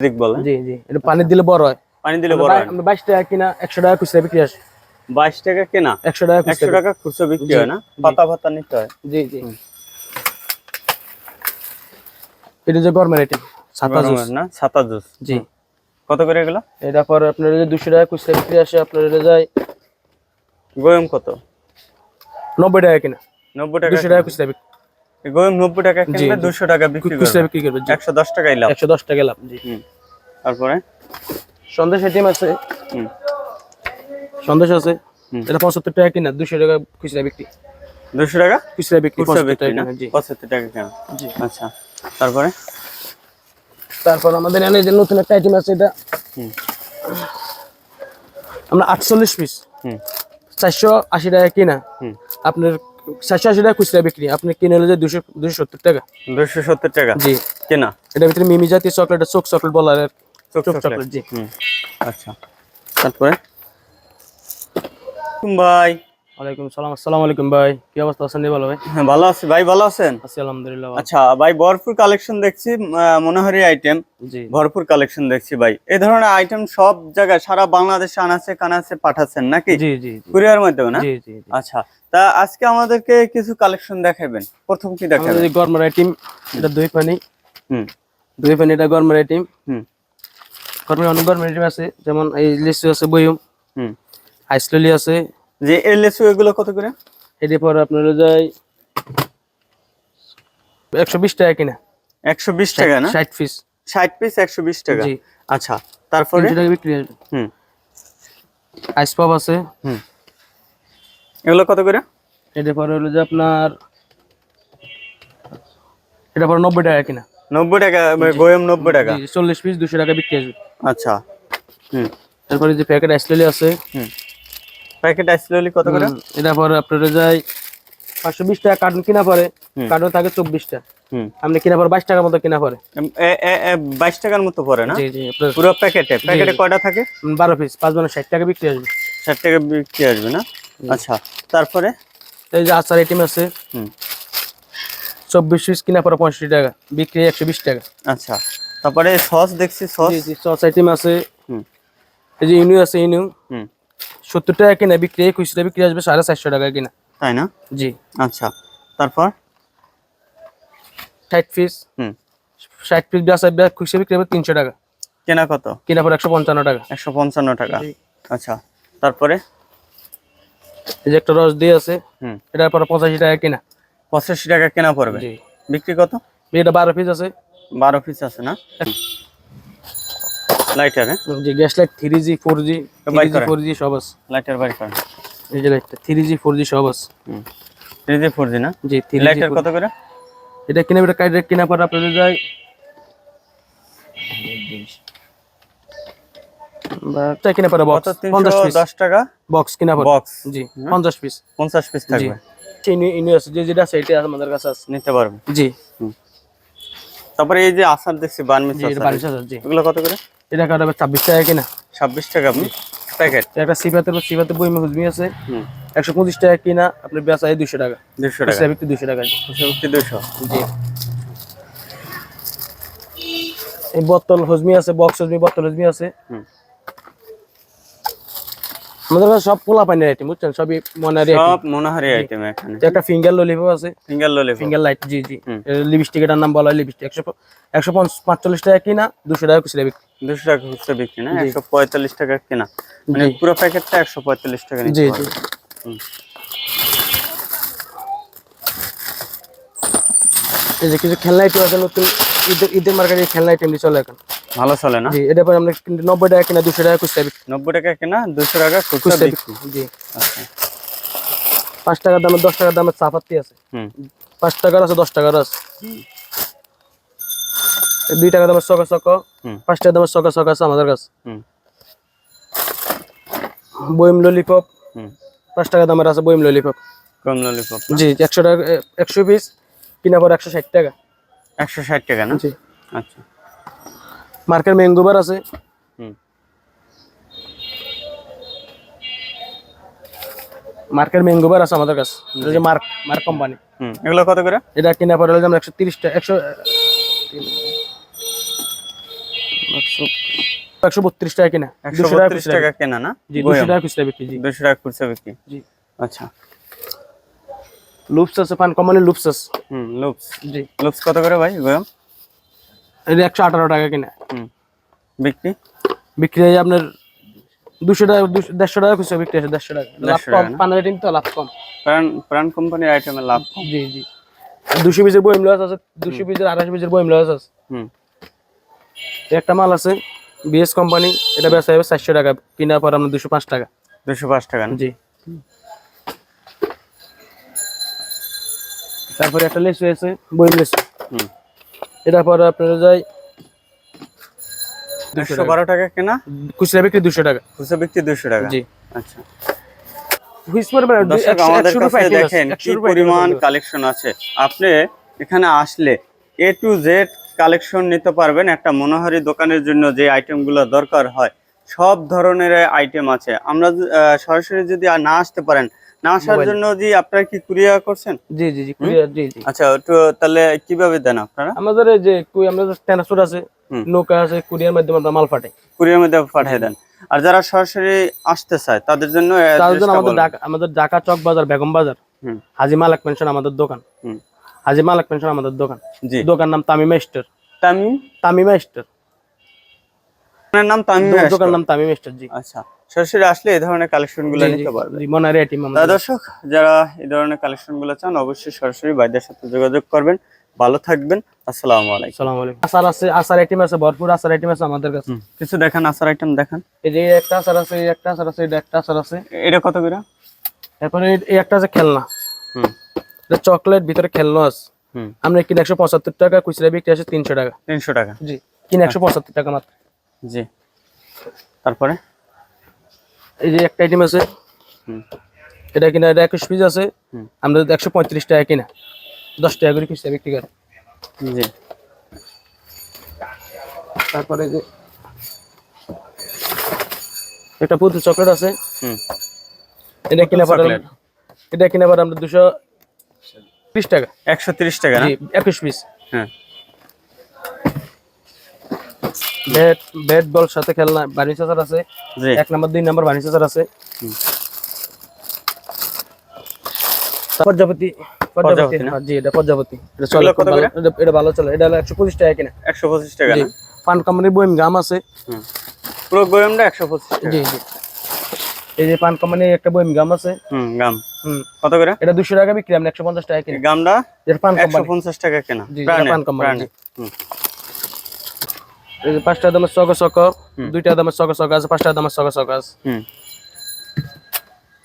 জি জি। এটা পানি দিলে বড় হয়। পানি দিলে বড় হয়। আমরা বাইশ টাকা কিনা একশো টাকা খুচরা বিক্রি আসে বাইশ টাকা কেনা? একশো টাকা একশো খুচরা টাকা খুচরো বিক্রি। হয় না? পাতা পাতা নিতে হয়? জি জি। এটা যে গরমের আইটেম সাতা জুস। না? ছাতা জুস। জি। কত করে এগুলো? এটা পর আপনার যে দুশো টাকা খুচরা বিক্রি আসে আপনার এটা যায় গোয়েম কত? নব্বই টাকা কিনা। নব্বই টাকা দুশো টাকা খুচরা বিক্রি। গোয়েম নব্বই টাকা জি, কিনলে জি। দুশো টাকা বিক্রি করবে। বিক্রি করবে জি। একশো দশ টাকাই লাভ। একশো দশ টাকা লাভ জি। তারপরে? সন্দেশ আইটেম আছে। হুম। সন্দেশ আছে। এটা পঁচাত্তর টাকা কিনা দুশো টাকা খুচরা বিক্রি। দুশো টাকা? খুচরা বিক্রি খুচরা 75 বিক্রি টাকা জি। পঁচাত্তর টাকা কেনা? জি। আচ্ছা। তারপরে? তারপর আমাদের এখানে যে নতুন একটা আইটেম আছে এটা। হুম। আমরা আটচল্লিশ পিস হুম। চারশো আশি টাকা কিনা। হুম। আপনার চারশো আশি টাকা খুচরা বিক্রি। আপনি কিনে হলে যে দুশো দুশো সত্তর টাকা। দুশো সত্তর টাকা? জি। কেনা? এটার ভিতরে মিমি জাতীয় চকলেট চোখ চকলেট বলা আর। চোখ। চকলেট। জি। আচ্ছা। তারপরে? ভাই ওয়ালাইকুম সালাম। আসসালামু আলাইকুম ভাই। কি অবস্থা? আছেন ভালো ভাই? হ্যাঁ ভালো আছি। ভাই ভালো আছেন? আছি আলহামদুলিল্লাহ আচ্ছা ভাই ভরপুর কালেকশন দেখছি মনোহারি আইটেম জি। ভরপুর কালেকশন দেখছি ভাই। এই ধরনের আইটেম সব জায়গায় সারা বাংলাদেশে আনাচে কানাচে পাঠাচ্ছেন নাকি? জি জি জি। কুরিয়ার মাধ্যমে না? জি জি জি। আচ্ছা তা আজকে আমাদেরকে কিছু কালেকশন দেখাবেন। প্রথম কি দেখাবেন? গরমের আইটেম এটা দই পানি। হুম। দই পানি এটা গরমের আইটেম হুম। গরমের অনেক গরমের আইটেম আছে। যেমন এই লিচু আছে বইম হুম। আইসলি আছে। যে লেচু এগুলো কত করে? এটি পর আপনার যায় একশো বিশ টাকা কিনা। একশো বিশ টাকা না? ষাট পিস ষাট পিস একশো বিশ টাকা। জি। আচ্ছা তারপরে? বিক্রি আসবে হুম। আইস পপ আছে। হুম। এগুলো কত করে? এটি পরে হলো যে আপনার এটা পরে নব্বই টাকা কিনা। নব্বই টাকা গোয়েম নব্বই টাকা। চল্লিশ পিস দুশো টাকা বিক্রি আসবে। আচ্ছা হুম। তারপরে যে প্যাকেট আইসলি আছে হুম। প্যাকেট আইসলি কত করে? এটা পরে আপনার যায় পাঁচশো বিশ টাকা কার্টুন কিনা পরে কার্টুন থাকে চব্বিশটা। আপনি কিনা পরে বাইশ টাকার মতো কিনা পরে। বাইশ টাকার মতো পড়ে না? পুরো প্যাকেটে? প্যাকেটে কয়টা থাকে? বারো পিস পাঁচ মানে ষাট টাকা বিক্রি আসবে। ষাট টাকা বিক্রি আসবে না? আচ্ছা তারপরে? এই যে আচার আইটেম আছে হুম। চব্বিশ পিস কিনা পরে পঁয়ষট্টি টাকা বিক্রি একশো বিশ টাকা। আচ্ছা তারপরে সস দেখছি সস সস আইটেম আছে। হুম। এই যে ইনু আছে হুম। সত্তর টাকা কিনা বিক্রি খুচরা বিক্রি আসবে সাড়ে চারশো টাকা কিনা। তাই না? জি। আচ্ছা তারপর? ষাট পিস হুম। ষাট পিস বেচা বে- খুচরা বিক্রি হবে তিনশো টাকা। কেনা কত? কেনা পরে একশো পঞ্চান্ন টাকা। একশো পঞ্চান্ন টাকা। আচ্ছা তারপরে? এই যে একটা রস দিয়ে আছে হুম। এটা পরে পঁচাশি টাকা কিনা। পঁচাশি টাকা কেনা পড়বে। জি। বিক্রি কত? এটা বারো পিস আছে। বারো পিস আছে না? লাইটার হ্যাঁ যে gas light three G four G জি। ফোর জি সব আছে। লাইটার করেন এই যে লাইটটা থ্রি জি ফোর জি সব আছে। থ্রি জি ফোর জি না? জি লাইটার কত করে? এটা কিনে এটা কাইটে কিনা পরে আপনাদের যায়। বক্স পঞ্চাশ পিস দশ টাকা? বক্স কিনা পরে। বক্স জি পঞ্চাশ পিস পঞ্চাশ পিস জি। থাকবে। যে যেটা আছে এটা আমাদের কাছে আছে। নিতে পারবে। জি। তারপরে এই যে আচার দেখছি বার্মিস জি জি। এগুলো কত করে? এটা কাটাবে ছাব্বিশ টাকা কিনা? ছাব্বিশ টাকা প্যাকেট। একটা সিফাতের বই হুজমি আছে। একশো পঁচিশ টাকা কিনা আপনি বেচা দুশো টাকা। দুশো টাকা। বিক্রি দুশো টাকা। ফিফটি দুশো জি। এই বোতল হজমি আছে বক্স হজমি বোতল হজমি আছে। আমাদের কাছে সব পোলা পানির আইটেম বুঝছেন? সবই মনারি সব মনারি আইটেম এখানে। একটা ফিঙ্গার ললিপপ আছে। ফিঙ্গার ললিপপ ফিঙ্গার লাইট জি জি। লিপস্টিক এর নাম বলা হয় লিপস্টিক একশো প- একশো পঞ্চ- পাঁচচল্লিশ টাকা কিনা দুশো টাকা খুচরা বিক্রি। 200 টাকা কিছু বিক্রি না? একশো পঁয়তাল্লিশ টাকা কিনা। মানে। পুরো প্যাকেটটা একশো পঁয়তাল্লিশ টাকা নিচ্ছে জি। জি পারবে। হুম। এই যে কিছু খেলনা আইটেম আছে নতুন ঈদের ঈদের মার্কেটে খেলনা আইটেম চলে এখন। ভালো চলে না? জি এটা পরে আমরা নব্বই টাকা কিনা দুশো টাকা খুচরা বিক্রি। নব্বই টাকা কেনা দুশো টাকা খুচরা বিক্রি। জি। আচ্ছা। পাঁচ টাকার দামে দশ টাকার দামে চাপাতি আছে। হুম। পাঁচ টাকার আছে দশ টাকার আছে। দুই টাকা দামের চকা চক হুম। পাঁচ টাকা দামের চকা চক আছে আমাদের কাছে। হুম। বইম ললিপপ। হুম। পাঁচ টাকা দামের আছে বইম ললিপপ। কম ললিপপ? জি একশো টাকা একশো পিস। কিনা পর একশো ষাট টাকা। একশো ষাট টাকা না? জি। আচ্ছা। মার্কের ম্যাঙ্গোবার আছে। মার্কের ম্যাঙ্গোবার আছে আমাদের কাছে। যে মার্ক মার্ক কোম্পানি হুম এগুলো কত করে? এটা কিনা পরে হলে যেমন একশো তিরিশ টাকা একশো একশো বত্রিশ টাকা কিনা। একশো টাকা কেনা না? জি দুশো টাকা খুচরা বিক্রি জি। দুশো টাকা খুচরা বিক্রি। জি। আচ্ছা। লুপস আছে পান কোম্পানির লুপস আছে হুম লুপস। জি। লুপস কত করে ভাই এটা একশো আঠারো টাকা কিনা। হুম বিক্রি? বিক্রি হয় আপনার দুশো টাকা দেড়শো টাকা খুচরা বিক্রি আছে দেড়শো টাকা। লাভ কম? পানের তো লাভ কম। প্রাণ প্রাণ কোম্পানির আইটেমের লাভ কম। জি জি। দুশো পিসের বইম লস আছে দুশো পিসের আড়াইশো পিসের বইম লস আছে। হুম। একটা মাল আছে বিএস কোম্পানি এটা বেচা যাবে চারশো টাকা কেনার পর আপনার দুশো পাঁচ টাকা। দুশো পাঁচ টাকা জি। তারপরে একটা লেসু আছে বইম লেসু। হুম। এটার পর আপনার বারো টাকা কেনা? খুচরা বিক্রি দুশো টাকা। খুচরা বিক্রি দুশো টাকা? জি। আচ্ছা। আমাদের কাছে দেখেন কি পরিমাণ কালেকশন আছে। আপনি এখানে আসলে এ টু জেড কালেকশন নিতে পারবেন একটা মনোহারি দোকানের জন্য যে আইটেমগুলো দরকার হয়। সব ধরনের আইটেম আছে। আমরা সরাসরি যদি না আসতে পারেন না আসার জন্য যে আপনারা কি কুরিয়ার করছেন? জি জি জি কুরিয়ার জি জি। আচ্ছা একটু তাহলে কীভাবে দেন আপনারা? আমাদের যে কুই আমাদের ট্রান্সপোর্ট আছে নৌকা আছে কুরিয়ার মাধ্যমে আমরা মাল পাঠাই। কুরিয়ার মাধ্যমে পাঠিয়ে দেন। আর যারা সরাসরি আসতে চায় তাদের জন্য আমাদের। ঢাকা আমাদের ঢাকা চক বাজার বেগম বাজার হাজি মালাক পেনশন আমাদের দোকান। হাজি মালাক পেনশন আমাদের দোকান। জি। দোকান নাম তামিমা স্টোর তামিম? তামিমা স্টোর আপনার নাম তামিম দোকান নাম তামিমা স্টোর জি। আচ্ছা সরাসরি আসলে এই ধরনের কালেকশনগুলো জি, জি, নিতে পারবে। মনারি আইটেম আমাদের। দর্শক যারা এই ধরনের কালেকশনগুলো চান অবশ্যই সরাসরি ভাইদের সাথে যোগাযোগ করবেন। ভালো থাকবেন। আসসালামু আলাইকুম। আসসালামু আলাইকুম। আচার আছে আচার আইটেম আছে ভরপুর আচার আইটেম আছে আমাদের কাছে। কিছু দেখান আসার আইটেম দেখান। এই যে একটা আচার আছে এই একটা আচার আছে এটা একটা আচার আছে। এটা কত করে? তারপরে এই- একটা আছে খেলনা। হুম। এটা চকলেট ভিতরে খেলনা আছে। হুম। আমরা কিনে একশো পঁচাত্তর টাকা খুচরা বিক্রি আছে তিনশো টাকা। তিনশো টাকা। জি কিনে একশো পঁচাত্তর টাকা মাত্র। জি। তারপরে? এই যে একটা আইটেম আছে। এটা কিনা এটা একুশ পিস আছে। আমরা একশো পঁয়ত্রিশ টাকা কিনা দশ টাকা করে খুচরা বিক্রি করে। জি। তারপরে যে একটা পুতুল চকলেট আছে। হুম। এটা কিনা পরে। এটা কিনা পরে আমরা দুশো ত্রিশ টাকা। একশো তিরিশ টাকা একুশ পিস হ্যাঁ। ব্যাট ব্যাট বল সাথে খেলনা বার্নিচার আছে। এক নাম্বার দুই নাম্বার বার্নিচার আছে। প্রজাপতি? হ্যাঁ, জি এটা প্রজাপতি এটা চলে এগুলো খুব কত ভালো। করে? এটা- এটা ভালো চলে। এটা হলো একশো পঁচিশ টাকা কিনা। একশো পঁচিশ টাকা ফান কোম্পানির বইম গাম আছে। পুরো একশো পঁচিশ জি জি। এই যে পান কোম্পানির একটা বইম গাম আছে। হুম গাম হুম। কত করে? এটা দুশো টাকা বিক্রি আমরা একশো পঞ্চাশ টাকা এই কিনি গামটা এটা পান কোম্পানি পঞ্চাশ টাকা কেনা। জি, প্রাণের, কোম্পানি, হুম, এই যে পাঁচটা দামের চক চক দুইটা দামের চক চক আছে পাঁচটা দামের চক চক আছে।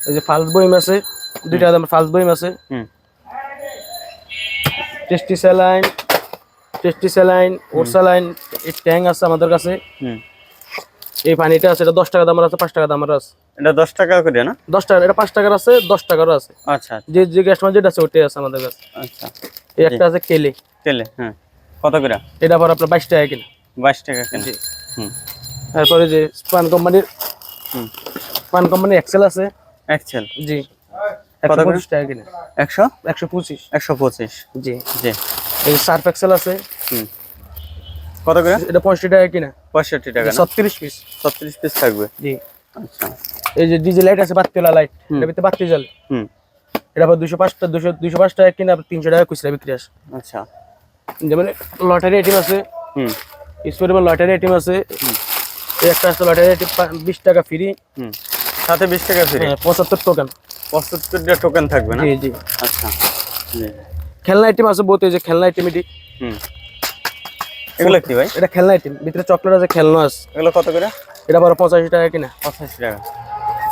এই যে ফালস বইম আছে দুইটা দামের ফালস বইম আছে। হুম। Tasty saline tasty saline saline এই ট্যাং আছে আমাদের কাছে। হুম। এই পানিটা আছে এটা দশ টাকা দামের আছে পাঁচ টাকা দামের আছে। এটা দশ টাকা করে না? দশ টাকা এটা পাঁচ টাকার আছে দশ টাকারও আছে। আচ্ছা যে যে গ্যাস যেটা আছে ওটাই আছে আমাদের কাছে। আচ্ছা। এই একটা আছে কেলে। তেলে হ্যাঁ। কত করে? এটা আবার আপনার বাইশ টাকা কিনা বাইশ টাকা কেনা? হুম। তারপরে যে পান কোম্পানির হুম। পান কোম্পানির এক্সেল আছে। এক্সেল জি। কত পঁচিশ টাকা কিনা। একশো? একশো পঁচিশ। একশো পঁচিশ। জি। জি। এই সার্ফ এক্সেল আছে। হুম। কত করে? এটা পঁয়ষট্টি টাকা কিনা। পঁয়ষট্টি টাকা ছত্রিশ পিস ছত্রিশ পিস থাকবে। জি। আচ্ছা। এই যে ডিজে লাইট আছে বাত্তিওয়ালা লাইট এটার ভিতরে বাত্তি জ্বলে। হুম। এটা আবার দুশো পাঁচটা দুশো দুশো পাঁচ টাকা কিনা তিনশো টাকা খুচরা বিক্রি আসে। আচ্ছা। যেমন লটারি আইটেম আছে। হুম। স্পোর্টেবল লটারি আইটেম আছে। এই একটা আছে লটারি আইটেম বিশ টাকা ফ্রি। হুম। সাথে বিশ টাকা ফ্রি। পঁচাত্তর টোকেন। পঁচাত্তরটা টোকেন থাকবে না? জি জি। আচ্ছা। খেলনা আইটেম আছে বহুত এই যে খেলনা আইটেম এটি। হুম। এগুলো কি ভাই? এটা খেলনা আইটেম। ভিতরে চকলেট আছে খেলনা আছে। এগুলো কত করে? এটা আবার পঁচাশি টাকা কিনা। পঁচাশি টাকা।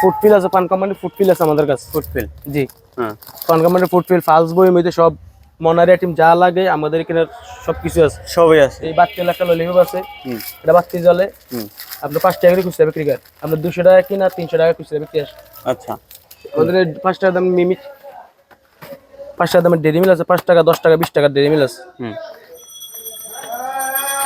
ফুটপিল আছে পান কোম্পানির ফুটপিল আছে আমাদের কাছে। ফুটফিল জি। হ্যাঁ। পান কোম্পানির ফুটপিল ফালস বই মধ্যে সব মনারি আইটেম যা লাগে আমাদের এখানে সবকিছু আছে। সবই আছে। এই বাতি একটা ললিপপ আছে হুম। এটা বাতি জলে। হুম। আপনার পাঁচ টাকা করে খুচরা বিক্রি করে। আপনার দুশো টাকা কিনা তিনশো টাকা খুচরা বিক্রি আসে। আচ্ছা। আমাদের পাঁচ টাকা দাম মিমি পাঁচ টাকা দামের ডেরি মিল আছে পাঁচ টাকা দশ টাকা বিশ টাকার ডেরি মিল আছে। হুম।